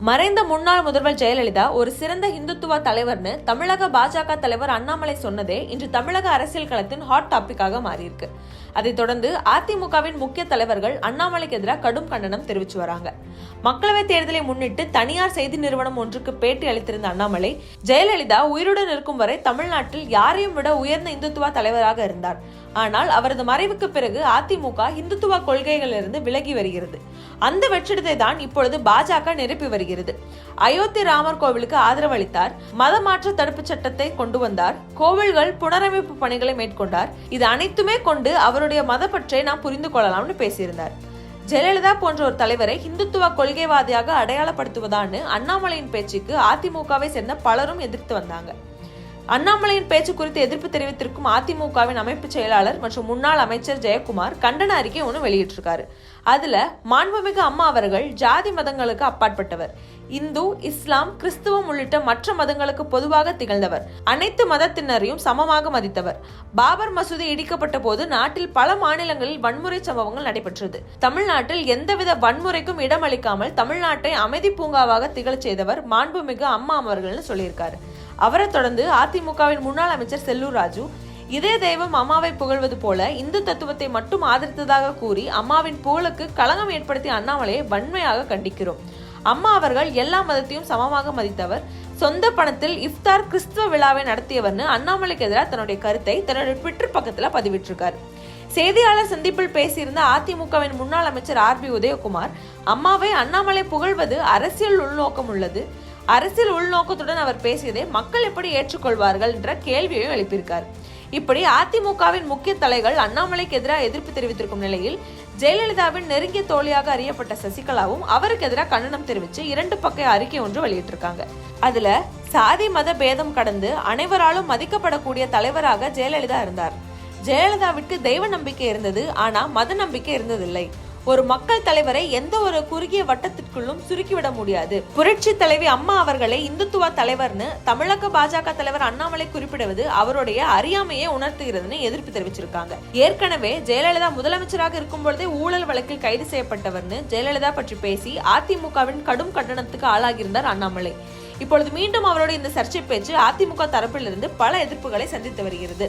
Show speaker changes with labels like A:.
A: மறைந்த முன்னாள் முதல்வர் ஜெயலலிதா ஒரு சிறந்த இந்துத்துவ தலைவர்னு தமிழக பாஜக தலைவர் அண்ணாமலை சொன்னதே இன்று தமிழக அரசியல் களத்தின் ஹாட் டாபிக்காக மாறியிருக்கு. அதைத் தொடர்ந்து அதிமுகவின் முக்கிய தலைவர்கள் அண்ணாமலைக்கு எதிராக கடும் கண்டனம் தெரிவிச்சு வராங்க. மக்களவைத் தேர்தலை முன்னிட்டு தனியார் செய்தி நிறுவனம் ஒன்றுக்கு பேட்டி அளித்திருந்த அண்ணாமலை ஜெயலலிதா உயிருடன் இருக்கும் வரை தமிழ்நாட்டில் யாரையும் விட உயர்ந்த இந்துத்துவ தலைவராக இருந்தார். ஆனால் அவரது மறைவுக்கு பிறகு அதிமுக இந்துத்துவ கொள்கைகளிலிருந்து விலகி வருகிறது. அந்த வெற்றிடத்தை தான் இப்பொழுது பாஜக நிரப்பி வருகிறது. அயோத்தி ராமர் கோவிலுக்கு ஆதரவு அளித்தார் மதமாற்ற தடுப்பு சட்டத்தை கொண்டு வந்தார். கோவில்கள் புனரமைப்பு பணிகளை மேற்கொண்டார். இது அனைத்துமே கொண்டு அவருடைய மதப்பற்றை நாம் புரிந்து கொள்ளலாம்னு பேசியிருந்தார். ஜெயலலிதா போன்ற ஒரு தலைவரை இந்துத்துவ கொள்கைவாதியாக அடையாளப்படுத்துவதான்னு அண்ணாமலையின் பேச்சுக்கு அதிமுகவை சேர்ந்த பலரும் எதிர்த்து வந்தாங்க. அண்ணாமலையின் பேச்சு குறித்து எதிர்ப்பு தெரிவித்திருக்கும் அதிமுகவின் அமைப்பு செயலாளர் மற்றும் முன்னாள் அமைச்சர் ஜெயக்குமார் கண்டன அறிக்கை ஒன்று வெளியிட்டிருக்காரு. அதுல மாண்புமிகு அம்மா அவர்கள் ஜாதி மதங்களுக்கு அப்பாற்பட்டவர். இந்து இஸ்லாம் கிறிஸ்துவம் உள்ளிட்ட மற்ற மதங்களுக்கு பொதுவாக திகழ்ந்தவர். அனைத்து மதத்தினரையும் சமமாக மதித்தவர். பாபர் மசூதி இடிக்கப்பட்ட போது நாட்டில் பல மாநிலங்களில் வன்முறை சம்பவங்கள் நடைபெற்றது. தமிழ்நாட்டில் எந்தவித வன்முறைக்கும் இடமளிக்காமல் தமிழ்நாட்டை அமைதி பூங்காவாக திகழச் செய்தவர் மாண்புமிகு அம்மா அவர்கள்னு சொல்லியிருக்காரு. அவரை தொடர்ந்து அதிமுகவின் முன்னாள் அமைச்சர் செல்லூர் ராஜு இதே தெய்வம் அம்மாவை புகழ்வது போல இந்து தத்துவத்தை மட்டும் ஆதரித்ததாக கூறி அம்மாவின் புகழுக்கு களங்கம் ஏற்படுத்திய அண்ணாமலையை வன்மையாக கண்டிக்கிறோம். அம்மா அவர்கள் எல்லா மதத்தையும் சமமாக மதித்தவர். சொந்த பணத்தில் இஃப்தார் கிறிஸ்துவ விழாவை நடத்தியவர்னு அண்ணாமலைக்கு எதிராக தன்னுடைய கருத்தை தன்னுடைய ட்விட்டர் பக்கத்துல பதிவிட்டிருக்கார். செய்தியாளர் சந்திப்பில் பேசியிருந்த அதிமுகவின் முன்னாள் அமைச்சர் ஆர் பி உதயகுமார் அம்மாவை அண்ணாமலை புகழ்வது அரசியல் உள்நோக்கம் உள்ளது. அரசியல் உள்நோக்கத்துடன் அவர் பேசியதை மக்கள் எப்படி ஏற்றுக்கொள்வார்கள் என்ற கேள்வியையும் எழுப்பியிருக்கார். இப்படி அதிமுகவின் முக்கிய தலைகள் அண்ணாமலைக்கு எதிராக எதிர்ப்பு தெரிவித்திருக்கும் நிலையில் ஜெயலலிதாவின் நெருங்கிய தோழியாக அறியப்பட்ட சசிகலாவும் அவருக்கு எதிராக கண்டனம் தெரிவித்து இரண்டு பக்க அறிக்கை ஒன்று வெளியிட்டிருக்காங்க. அதுல சாதி மத பேதம் கடந்து அனைவராலும் மதிக்கப்படக்கூடிய தலைவராக ஜெயலலிதா இருந்தார். ஜெயலலிதாவிற்கு தெய்வ நம்பிக்கை இருந்தது ஆனா மத நம்பிக்கை இருந்ததில்லை. ஒரு மக்கள் தலைவரை எந்த ஒரு குறுகிய வட்டத்திற்குள்ளும் சுருக்கிவிட முடியாது. புரட்சி தலைவி அம்மா அவர்களை இந்துத்துவ தலைவர்னு தமிழக பாஜக தலைவர் அண்ணாமலை குறிப்பிடுவது அவருடைய அறியாமையை உணர்த்துகிறதுன்னு எதிர்ப்பு தெரிவிச்சிருக்காங்க. ஏற்கனவே ஜெயலலிதா முதலமைச்சராக இருக்கும் பொழுதே ஊழல் வழக்கில் கைது செய்யப்பட்டவர்னு ஜெயலலிதா பற்றி பேசி அதிமுகவின் கடும் கண்டனத்துக்கு ஆளாகியிருந்தார் அண்ணாமலை. இப்பொழுது மீண்டும் அவருடைய இந்த சர்ச்சை பேச்சு அதிமுக தரப்பிலிருந்து பல எதிர்ப்புகளை சந்தித்து வருகிறது.